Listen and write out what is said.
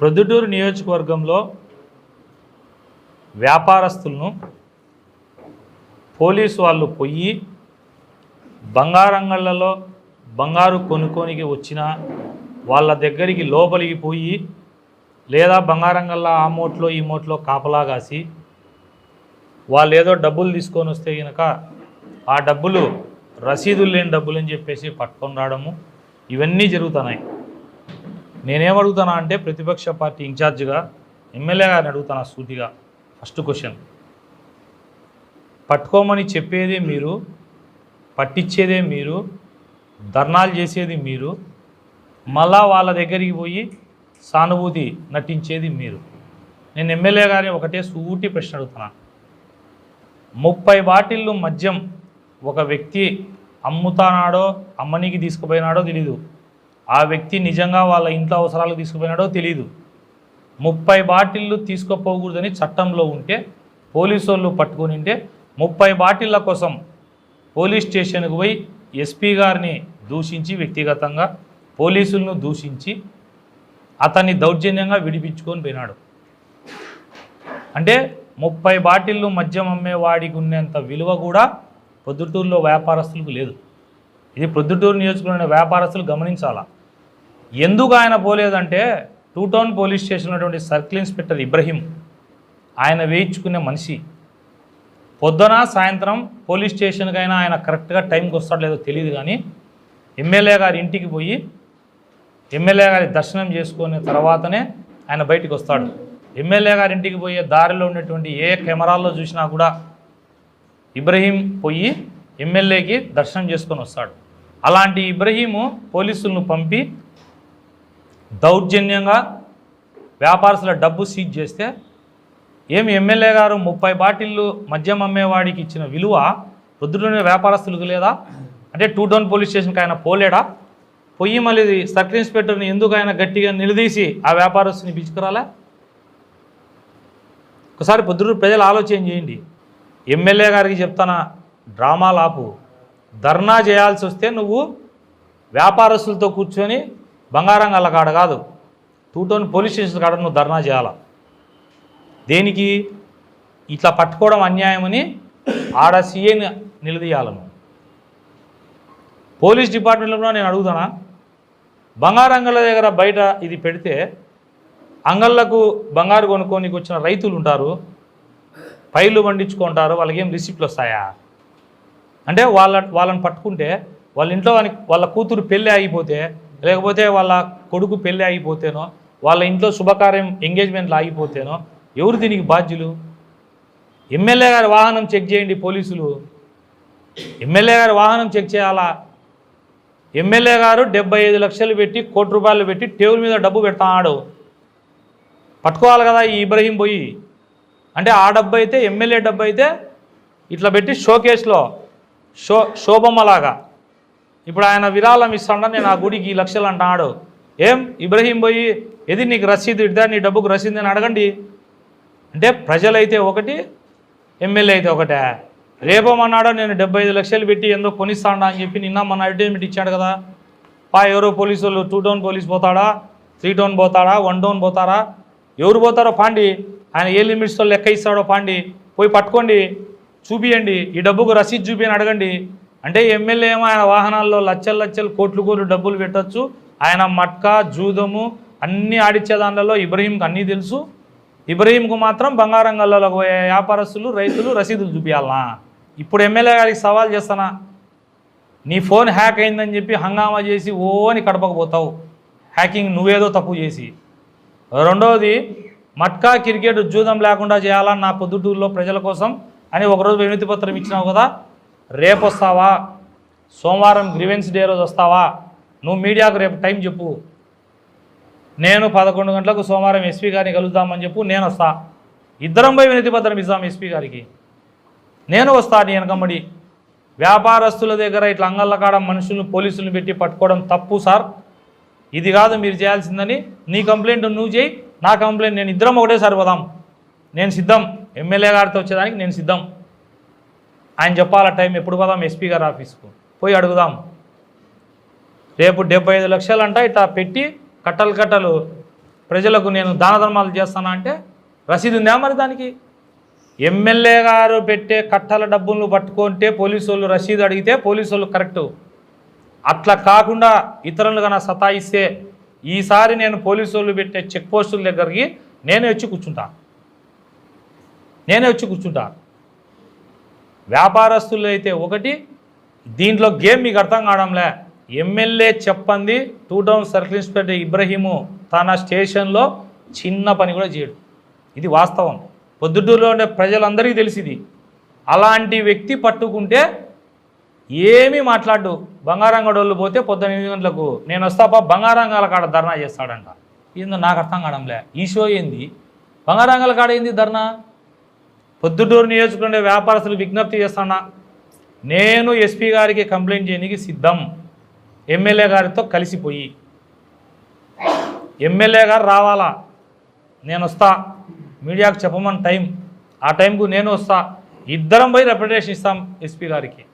ప్రొద్దుటూరు నియోజకవర్గంలో వ్యాపారస్తులను పోలీసు వాళ్ళు పొయ్యి బంగారంగళ్ళలో బంగారు కొనుక్కోనికి వచ్చిన వాళ్ళ దగ్గరికి లోపలికి పోయి లేదా బంగారంగళ్ళ ఆ మోట్లో ఈ మోట్లో కాపలా కాసి వాళ్ళు ఏదో డబ్బులు తీసుకొని వస్తే కనుక ఆ డబ్బులు రసీదులు లేని డబ్బులు అని చెప్పేసి పట్టుకొని రావడము ఇవన్నీ జరుగుతున్నాయి. నేనేమడుగుతానా అంటే ప్రతిపక్ష పార్టీ ఇన్ఛార్జిగా ఎమ్మెల్యే గారిని అడుగుతాను సూటిగా? First question. పట్టుకోమని చెప్పేదే మీరు పట్టించేదే మీరు ధర్నాలు చేసేది మీరు మళ్ళా వాళ్ళ దగ్గరికి పోయి సానుభూతి నటించేది మీరు. నేను ఎమ్మెల్యే గారిని ఒకటే సూటి ప్రశ్న అడుగుతున్నా ముప్పై బాటిళ్ళు మద్యం ఒక వ్యక్తి అమ్ముతానాడో అమ్మనికి తీసుకుపోయినాడో తెలీదు. ఆ వ్యక్తి నిజంగా వాళ్ళ ఇంట్లో అవసరాలకు తీసుకుపోయినాడో తెలీదు. ముప్పై బాటిళ్ళు తీసుకుపోకూడదని చట్టంలో ఉంటే పోలీసు వాళ్ళు పట్టుకొని ఉంటే ముప్పై బాటిళ్ళ కోసం పోలీస్ స్టేషన్కి పోయి ఎస్పీ గారిని దూషించి వ్యక్తిగతంగా పోలీసులను దూషించి అతన్ని దౌర్జన్యంగా విడిపించుకొని పోయినాడు. అంటే ముప్పై బాటిళ్ళు మద్యం అమ్మేవాడికి ఉన్నంత విలువ కూడా ప్రొద్దుటూరులో వ్యాపారస్తులకు లేదు. ఇది ప్రొద్దుటూరు నియోజకవర్గంలో వ్యాపారస్తులు గమనించాలా? ఎందుకు ఆయన పోలేదంటే టూ టౌన్ పోలీస్ స్టేషన్ ఉన్నటువంటి సర్కిల్ ఇన్స్పెక్టర్ ఇబ్రహీం ఆయన వేయించుకునే మనిషి. పొద్దున సాయంత్రం పోలీస్ స్టేషన్కైనా ఆయన కరెక్ట్గా టైంకి వస్తాడో లేదో తెలియదు కానీ ఎమ్మెల్యే గారి ఇంటికి పోయి ఎమ్మెల్యే గారి దర్శనం చేసుకున్న తర్వాతనే ఆయన బయటికి వస్తాడు. ఎమ్మెల్యే గారి ఇంటికి పోయే దారిలో ఉన్నటువంటి ఏ కెమెరాల్లో చూసినా కూడా ఇబ్రహీం పోయి ఎమ్మెల్యేకి దర్శనం చేసుకొని వస్తాడు. అలాంటి ఇబ్రహీము పోలీసులను పంపి దౌర్జన్యంగా వ్యాపారస్తుల డబ్బు సీజ్ చేస్తే ఏమి ఎమ్మెల్యే గారు ముప్పై బాటిళ్ళు మద్యం అమ్మేవాడికి ఇచ్చిన విలువ రుద్రుని వ్యాపారస్తులకు లేదా? అంటే టూ టౌన్ పోలీస్ స్టేషన్కి ఆయన పోలేడా? పొయ్యి మళ్ళీ సర్కిల్ ఇన్స్పెక్టర్ని ఎందుకు ఆయన గట్టిగా నిలదీసి ఆ వ్యాపారస్తుని పిలుచుకురాలే ఒకసారి పొద్దురు ప్రజలు ఆలోచన చేయండి. ఎమ్మెల్యే గారికి చెప్తాన డ్రామాలాపు ధర్నా చేయాల్సి వస్తే నువ్వు వ్యాపారస్తులతో కూర్చొని బంగారం గల్ల కాడ కాదు. టూ టౌన్ పోలీస్ స్టేషన్ కాడ నువ్వు ధర్నా చేయాలా? దేనికి? ఇట్లా పట్టుకోవడం అన్యాయమని ఆడ సీఏని నిలదీయాలను పోలీస్ డిపార్ట్మెంట్లో కూడా నేను అడుగుతానా? బంగారు అంగళ్ళ దగ్గర బయట ఇది పెడితే అంగళ్ళకు బంగారు కొనుక్కోనికి వచ్చిన రైతులు ఉంటారు. పైర్లు పండించుకుంటారు వాళ్ళకి ఏం రిసిప్ట్లు వస్తాయా? అంటే వాళ్ళ వాళ్ళని పట్టుకుంటే వాళ్ళ ఇంట్లో వాళ్ళ కూతురు పెళ్ళి ఆగిపోతే లేకపోతే వాళ్ళ కొడుకు పెళ్ళి ఆగిపోతేనో వాళ్ళ ఇంట్లో శుభకార్యం ఎంగేజ్మెంట్లు ఆగిపోతేనో ఎవరు దీనికి బాధ్యులు? ఎమ్మెల్యే గారి వాహనం చెక్ చేయండి పోలీసులు. ఎమ్మెల్యే గారి వాహనం చెక్ చేయాలా? ఎమ్మెల్యే గారు డెబ్బై ఐదు లక్షలు పెట్టి కోటి రూపాయలు పెట్టి టేబుల్ మీద డబ్బు పెడతాడు. పట్టుకోవాలి కదా ఈ ఇబ్రహీం పోయి. అంటే ఆ డబ్బు అయితే ఎమ్మెల్యే డబ్బు అయితే ఇట్లా పెట్టి షోకేస్లో షో శోభమ్మలాగా ఇప్పుడు ఆయన విరాళం ఇస్తాడా నేను ఆ గుడికి ఈ లక్షలు అంటున్నాడు. ఏం? ఇబ్రహీం పోయి ఏది నీకు రసీదు ఇద్దా? నీ డబ్బుకు రసీదు అని అడగండి. అంటే ప్రజలైతే ఒకటి ఎమ్మెల్యే అయితే ఒకటే. రేపమన్నాడో నేను డెబ్బై ఐదు లక్షలు పెట్టి ఎందుకు కొనిస్తాడా? అని చెప్పి నిన్న మన అడ్వర్టైజ్మెంట్ ఇచ్చాడు కదా. పా ఎవరో పోలీసు వాళ్ళు టూ టౌన్ పోలీస్ పోతాడా? త్రీ టౌన్ పోతాడా? వన్ టౌన్ పోతారా? ఎవరు పోతారో పాండి. ఆయన ఏ లిమిట్స్తో లెక్క ఇస్తాడో పాండి. పోయి పట్టుకోండి చూపియండి. ఈ డబ్బుకు రసీదు చూపి అని అడగండి. అంటే ఎమ్మెల్యే ఏమో ఆయన వాహనాల్లో లచ్చలు లచ్చలు కోట్లు కోట్లు డబ్బులు పెట్టొచ్చు. ఆయన మట్కా జూదము అన్నీ ఆడిచ్చే దానిలో ఇబ్రహీంకి అన్నీ తెలుసు. ఇబ్రహీంకు మాత్రం బంగారం గల్లలో పోయే వ్యాపారస్తులు రైతులు రసీదులు చూపించాలనా ఇప్పుడు ఎమ్మెల్యే గారికి సవాల్ చేస్తానా? నీ ఫోన్ హ్యాక్ అయిందని చెప్పి హంగామా చేసి ఓ అని కడపకపోతావు హ్యాకింగ్ నువ్వేదో తప్పు చేసి. రెండవది మట్కా క్రికెట్ జూదం లేకుండా చేయాలని నా పొద్దుటూరులో ప్రజల కోసం అని ఒకరోజు వినతి పత్రం ఇచ్చినావు కదా? రేపు వస్తావా? సోమవారం గ్రీవెన్స్ డే రోజు వస్తావా? నువ్వు మీడియాకు రేపు టైం చెప్పు. నేను పదకొండు గంటలకు సోమవారం ఎస్పీ గారిని కలుద్దామని చెప్పు నేను వస్తా. ఇద్దరం పోయి వినతి పత్రం ఇస్తాం ఎస్పీ గారికి. నేను వస్తా నీ వెనకమ్మడి. వ్యాపారస్తుల దగ్గర ఇట్లా అంగళ్ళ కాడ మనుషులను పోలీసులను పెట్టి పట్టుకోవడం తప్పు సార్. ఇది కాదు మీరు చేయాల్సిందని. నీ కంప్లైంట్ నువ్వు చేయి నా కంప్లైంట్ నేను ఇద్దరం ఒకటేసారి పోదాం. నేను సిద్ధం. ఎమ్మెల్యే గారితో వచ్చేదానికి నేను సిద్ధం. ఆయన చెప్పాల టైం ఎప్పుడు పోదాం ఎస్పీ గారి ఆఫీస్కు? పోయి అడుగుదాం. రేపు డెబ్బై ఐదు లక్షలు అంట ఇట్లా పెట్టి కట్టలు కట్టలు ప్రజలకు నేను దాన ధర్మాలు చేస్తానా అంటే రసీదు ఉందా మరి దానికి? ఎమ్మెల్యే గారు పెట్టే కట్టల డబ్బులు పట్టుకుంటే పోలీసు వాళ్ళు రసీదు అడిగితే పోలీసు వాళ్ళు కరెక్టు. అట్లా కాకుండా ఇతరులు కన్నా సతాయిస్తే ఈసారి నేను పోలీసు వాళ్ళు పెట్టే చెక్ పోస్టుల దగ్గరికి నేనే వచ్చి కూర్చుంటా. నేనే వచ్చి కూర్చుంటా. వ్యాపారస్తులు అయితే ఒకటి దీంట్లో గేమ్ మీకు అర్థం కావడంలే. MLA చెప్పంది two town circle inspector Ibrahim తన స్టేషన్లో చిన్న పని కూడా చేయడు. ఇది వాస్తవం. పొద్దుటూరులో ఉండే ప్రజలందరికీ తెలిసింది. అలాంటి వ్యక్తి పట్టుకుంటే ఏమీ మాట్లాడు. బంగారంగడోళ్ళు పోతే పొద్దున ఎనిమిది గంటలకు నేను వస్తాపా బంగారంగాల కాడ ధర్నా చేస్తాడంట. ఏందో నాకు అర్థం కావడంలే. ఈ షో ఏంది? బంగారంగాల కాడ ఏంది ధర్నా? పొద్దుటూరు నియోజకవర్గ వ్యాపారస్తులు విజ్ఞప్తి చేస్తున్నా నేను ఎస్పీ గారికి కంప్లైంట్ చేయడానికి సిద్ధం. ఎమ్మెల్యే గారితో కలిసిపోయి. ఎమ్మెల్యే గారు రావాలా? నేను వస్తా. మీడియాకు చెప్పమని టైం. ఆ టైంకు నేను వస్తా. ఇద్దరం పోయి రిప్రజెంటేషన్ ఇస్తాం ఎస్పీ గారికి.